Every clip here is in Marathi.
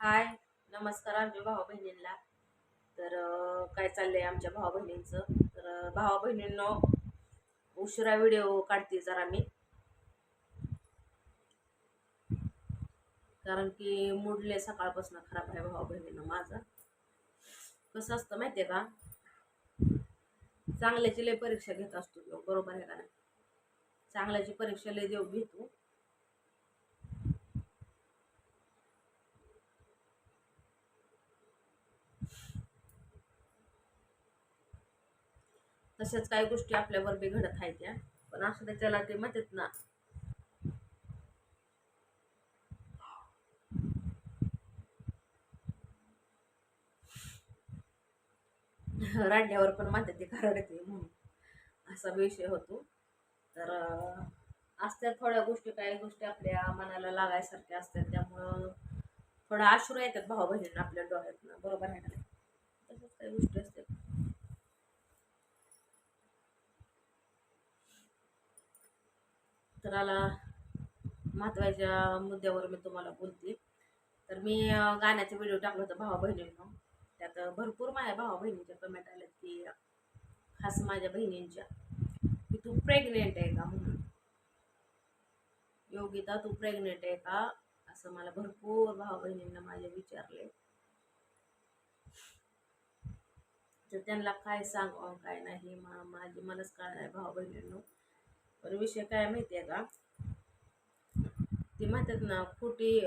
हाय नमस्कार आमच्या भाऊ बहिणींना. तर काय चाललंय आमच्या भाऊ बहिणींचं? तर भावा बहिणींनो उशिरा व्हिडिओ काढते जरा मी. कारण की मुडले सकाळपासून खराब आहे भाऊ बहिणीनं माझा. कसं असतं माहितीये का? चांगल्याची लय परीक्षा घेत असतो बरोबर आहे का नाही? चांगल्याची परीक्षा लय देऊ घेतो. तशाच काही गोष्टी आपल्यावर बी घडत आहेत त्या पण असं त्याच्याला ते म्हणतात ना रांड्यावर पण म्हणतात ते खरडते म्हणून. असा विषय होतो. तर असत्या थोड्या गोष्टी काही गोष्टी आपल्या मनाला लागायसारख्या असतात. त्यामुळं थोडा आश्रू येतात भाऊ बहिणींना आपल्या डोळ्यातनं. बरोबर आहे ना नाही? तसंच काही गोष्टी असतात महत्त्वाच्या मुद्द्यावर मी तुम्हाला बोलते. तर मी गाण्याचा व्हिडिओ टाकला होता भावा बहिणींना त्यात भरपूर माझ्या भावा बहिणीच्या कमेंट आल्या की खास माझ्या बहिणींच्या. की तू प्रेग्नेंट आहे का म्हणून? योगिता तू प्रेग्नेंट आहे का? असं मला भरपूर भावा बहिणींना माझ्या विचारले. तर त्यांना काय सांगावं काय नाही मा माझी मलाच कळणार आहे भावा बहिणींनो पण विषय काय माहिती आहे का? ते म्हणतात ना खोटी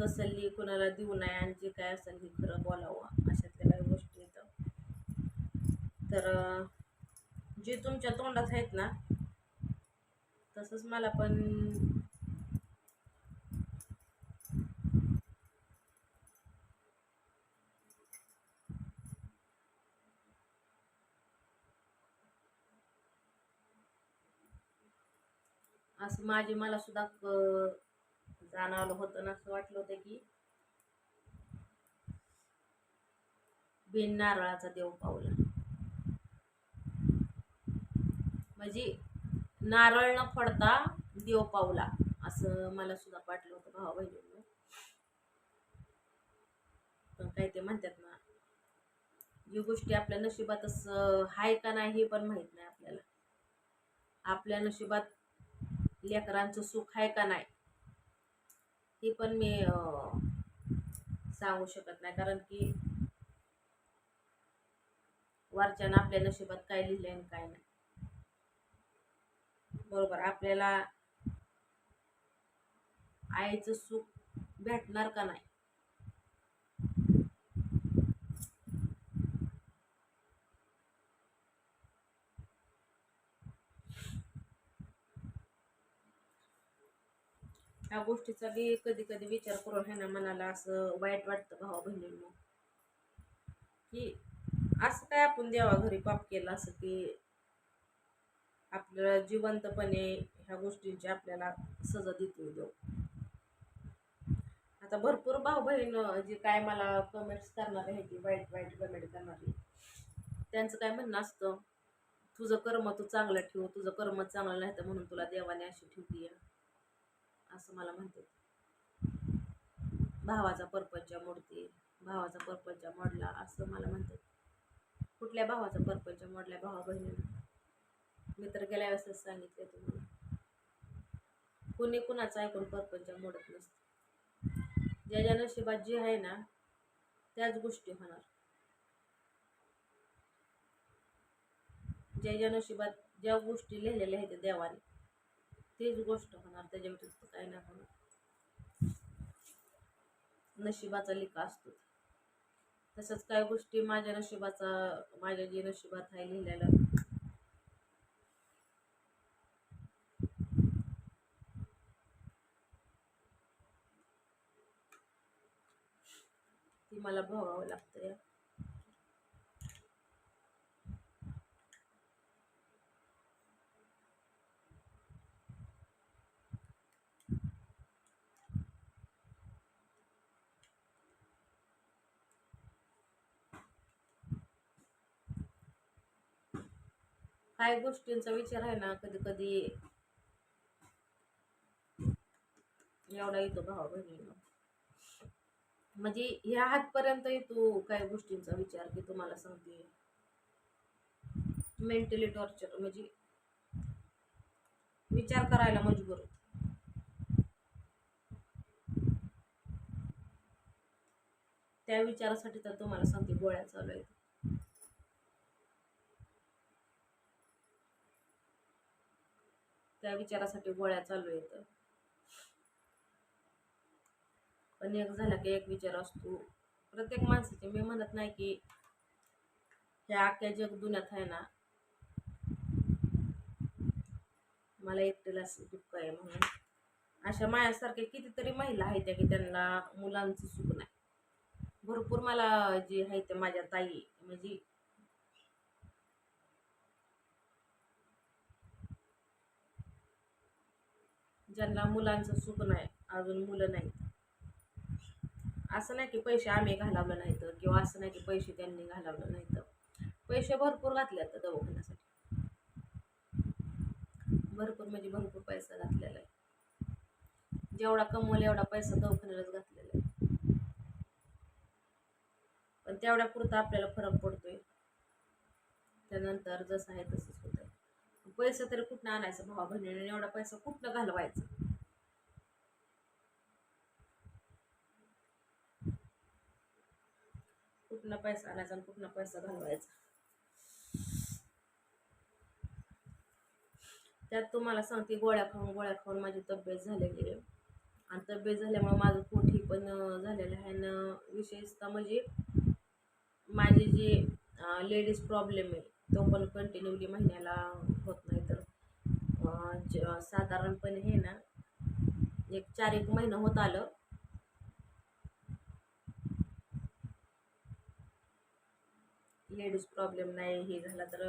तसल्ली कोणाला देऊ नये आणि जे काय असेल ते खरं बोलावं अशातल्या काही गोष्टी येतं तर जे तुमच्या तोंडात आहेत ना तसंच मला पण असं माझी मला सुद्धा जाणवलं होतं ना असं वाटलं होतं की बिन नारळाचा देव पावला. म्हणजे नारळ न फोडता देव पावला असं मला सुद्धा वाटलं होतं भावा बहिणींनो. पण काय ते म्हणतात ना जी गोष्टी आपल्या नशिबातच आहे का नाही हे पण माहीत नाही आपल्याला. आपल्या नशिबात लेकरांचं सुख आहे का नाही? ते पण मी अं, सांगू शकत नाही. कारण की वरच्यानं आपल्या नशिबात काय लिहिलंय आणि काय नाही. बरोबर. आपल्याला आईचं सुख भेटणार का नाही? ह्या गोष्टीचा बी कधी कधी विचार करून ह्यांना मनाला असं वाईट वाटतं भावा बहिणींना. की असं काय आपण देवा घरी पाप केलं असं की आपल्याला जिवंतपणे ह्या गोष्टींची आपल्याला सजा देतो देव. आता भरपूर भाऊ बहीण जे काय मला कमेंट्स करणार आहे ती वाईट वाईट कमेंट करणारी त्यांचं काय म्हणणं असतं तुझं कर्म तू चांगलं ठेव तुझं कर्म चांगलं नाही तर म्हणून तुला देवाने अशी ठेवली असं मला म्हणते भावाचा परपंच मोडते भावाचा परपंच मोडला असं मला म्हणतात. कुठल्या भावाचा परपंच मोडल्या भावा बहिणी मी तर गेल्या वेळेसच सांगितले तुम्हाला. कुणी कुणाचं ऐकून परपंच मोडत नसतं. ज्या नशिबात जे आहे ना त्याच गोष्टी होणार. ज्याच्या नशिबात ज्या गोष्टी लिहिलेल्या आहेत त्या देवाने. तीच गोष्ट होणार त्याच्या व्यतिरिक्त काही नाही होणार. नशिबाचा लिखा असतो तसंच काही गोष्टी माझ्या नशिबाचा माझ्या जे नशिबात आहे लिहिलेला. ती मला भोगावं लागतं या काही गोष्टींचा विचार आहे ना कधी कधी एवढा येतो भावा बहिणीनं. म्हणजे ह्या हातपर्यंत येतो काही गोष्टींचा विचार की तुम्हाला सांगते. मेंटली टॉर्चर म्हणजे विचार करायला मजबूर होत. त्या विचारासाठी तर तुम्हाला सांगते गोळ्या चालू आहेत. त्या विचारासाठी गोळ्या चालू आहेत पण एक झाला की एक विचार असतो. प्रत्येक माणसाचे मी म्हणत नाही की ह्या अख्ख्या जगदुन्यात आहे ना मला एकटेला दुःख आहे म्हणून. अशा माझ्यासारख्या कितीतरी महिला आहेत त्या की त्यांना मुलांचं सुख नाही. भरपूर मला जे आहे ते माझ्या ताई म्हणजे ज्यांना मुलांचं सुख नाही अजून मुलं नाहीत. असं नाही की पैसे आम्ही घालवलं नाहीत किंवा असं नाही की पैसे त्यांनी घालवलं नाहीत. पैसे भरपूर घातले आता दवाखान्यासाठी. भरपूर म्हणजे भरपूर पैसा घातलेला आहे. जेवढा कमवला एवढा पैसा दवाखान्यालाच घातलेला आहे. पण तेवढ्या पुरता आपल्याला फरक पडतोय. त्यानंतर जसं आहे तसंच. पैसा तरी कुठनं आणायचा? भावा बहिणीने एवढा पैसा कुठनं घालवायचा? कुठनं पैसा आणायचा आणि कुठनं पैसा घालवायचा? त्यात तुम्हाला सांगते गोळ्या खाऊन गोळ्या खाऊन माझी तब्येत झालेली आहे. आणि तब्येत झाल्यामुळे माझं पोटही पण झालेलं आहे. आणि विशेषतः म्हणजे माझे जे लेडीज प्रॉब्लेम आहे तो पण कंटिन्यूली म्हणजे महिन्याला साधारणपणे हे ना एक चार एक महिना होत आलं. लेडीज प्रॉब्लेम नाही हे झाला तर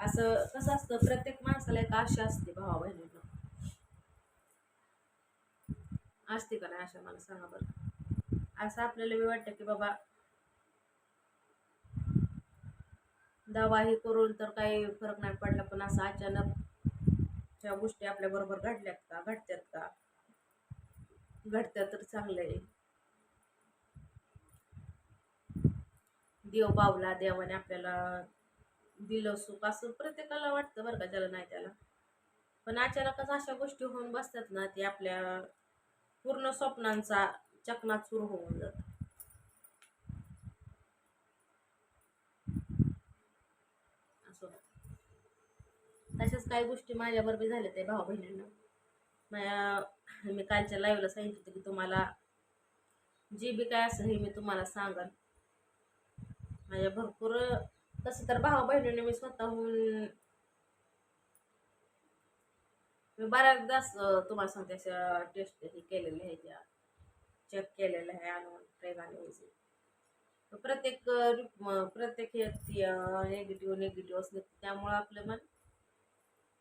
असं कसं असतं प्रत्येक माणसाला एक आशा असते भावा बहिणींना. असते का नाही आशा? मला सांगा बरं. असं आपल्याला बी वाटतं की बाबा दवा हे करून तर काही फरक नाही पडला पण असं अचानक अशा गोष्टी आपल्या बरोबर घडल्यात का? घडत्यात का? घडत्या तर चांगलं आहे देव बावला देवाने आपल्याला दिलं सुख असं प्रत्येकाला वाटतं बरं का ज्याला नाही त्याला. पण अचानकच अशा गोष्टी होऊन बसतात ना ते आपल्या पूर्ण स्वप्नांचा चकनाचूर होऊन जातो असं होतं. तशाच काही गोष्टी माझ्याबरोबर झाल्या त्या भाऊ बहिणींना माझ्या मी कालच्या लाईव्हला सांगितलं होतं की तुम्हाला जे बी काय असेल हे मी तुम्हाला सांगाल माझ्या भरपूर तसं तर भाऊ बहिणीने मी स्वतःहून मी बऱ्याचदाच तुम्हाला सांगते अशा टेस्ट हे केलेल्या आहे त्या चेक केलेलं आहे आणून प्रेगाने प्रत्येक प्रत्येक व्यक्ती निगेटिव्ह निगेटिव्ह असले त्यामुळं आपलं मन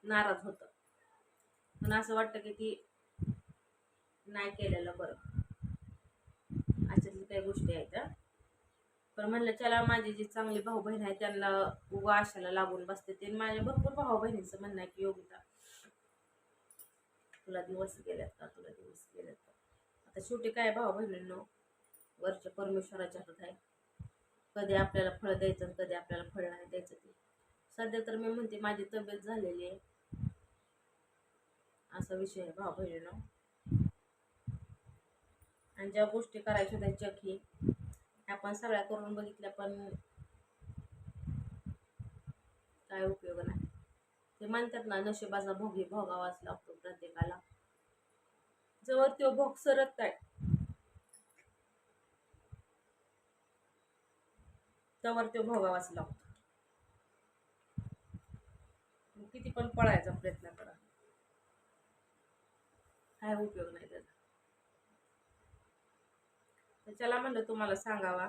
नाराज होतं. पण असं वाटतं की ती नाही केलेलं बरं. अशातली काही गोष्टी आहेत पण म्हणलं चला माझी जी चांगली भाऊ बहीण आहे त्यांना उगा आशाला लागून बसते ते. माझ्या भरपूर भाऊ बहिणीचं म्हणणं आहे की योगिता तुला दिवस गेल्यात का? तुला दिवस गेल्यात का? आता शेवटी काय भाऊ बहिणींनो वरच्या परमेश्वराच्या हातात आहे. कधी आपल्याला फळ द्यायचं आणि कधी आपल्याला फळ नाही द्यायचं ते. सध्या तर मी म्हणते माझी तब्येत झालेली आहे. असा विषय आहे भाव बहिणींनो. आणि ज्या गोष्टी करायच्या होत्या जखी आपण सगळ्या करून बघितल्या पण काय उपयोग नाही. ते म्हणतात ना नशिबाचा भोगी भोगावाच लागतो प्रत्येकाला. जवळ तो भोग सरत नाही. तवर तो भोगावाच लागतो. किती पण पळायचा प्रयत्न काय उपयोग नाही त्याचा. तर चला म्हणलं तुम्हाला सांगावा.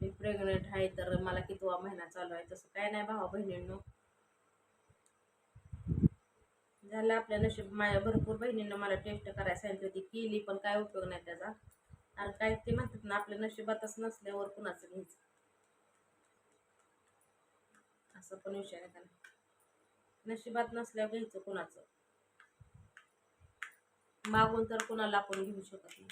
मी प्रेग्नेंट आहे तर मला कितवा महिना चालू आहे तसं काय नाही भावा बहिणींनो. झालं आपल्या नशीब माझ्या भरपूर बहिणींना मला टेस्ट करायला सांगितली होती केली पण काय उपयोग नाही त्याचा. आणि काय ते म्हणतात ना आपल्या नशिबातच नसल्यावर कुणाचं घ्यायचं? असं पण विषय आहे का नाही? नशिबात नसल्यावर घ्यायचं कुणाचं? मागून तर कुणाला आपण घेऊ शकत नाही.